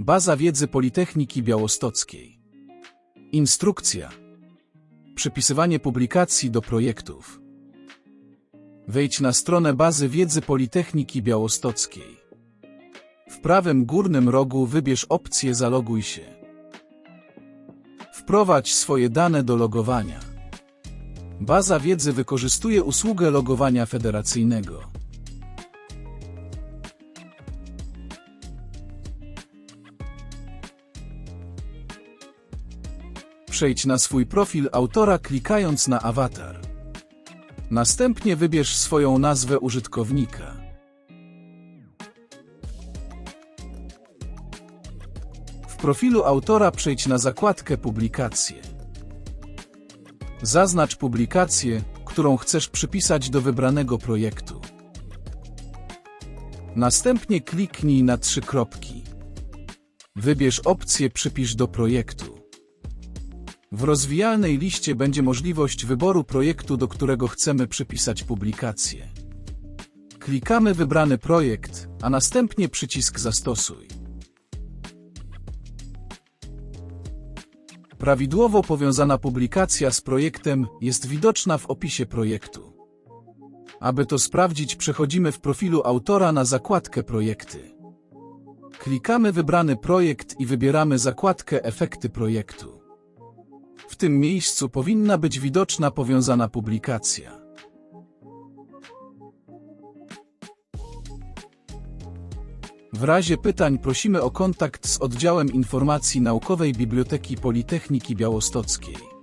Baza wiedzy Politechniki Białostockiej. Instrukcja. Przypisywanie publikacji do projektów. Wejdź na stronę bazy wiedzy Politechniki Białostockiej. W prawym górnym rogu wybierz opcję Zaloguj się. Wprowadź swoje dane do logowania. Baza wiedzy wykorzystuje usługę logowania federacyjnego. Przejdź na swój profil autora klikając na awatar. Następnie wybierz swoją nazwę użytkownika. W profilu autora przejdź na zakładkę Publikacje. Zaznacz publikację, którą chcesz przypisać do wybranego projektu. Następnie kliknij na trzy kropki. Wybierz opcję Przypisz do projektu. W rozwijalnej liście będzie możliwość wyboru projektu, do którego chcemy przypisać publikację. Klikamy wybrany projekt, a następnie przycisk Zastosuj. Prawidłowo powiązana publikacja z projektem jest widoczna w opisie projektu. Aby to sprawdzić, przechodzimy w profilu autora na zakładkę Projekty. Klikamy wybrany projekt i wybieramy zakładkę Efekty projektu. Tym miejscu powinna być widoczna powiązana publikacja. W razie pytań prosimy o kontakt z oddziałem informacji naukowej Biblioteki Politechniki Białostockiej.